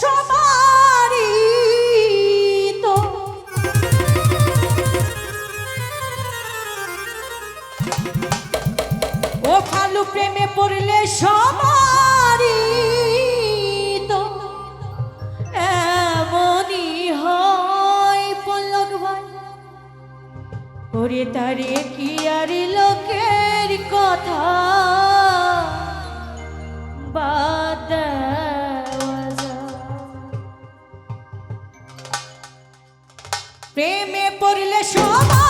সবারই তো প্রেমে পড়লে সবারই তো এমনই হয় পল্লক ভাই। ওরে তারে কি আর লোকের কথা? বাদ প্রেমে পড়লে সবাই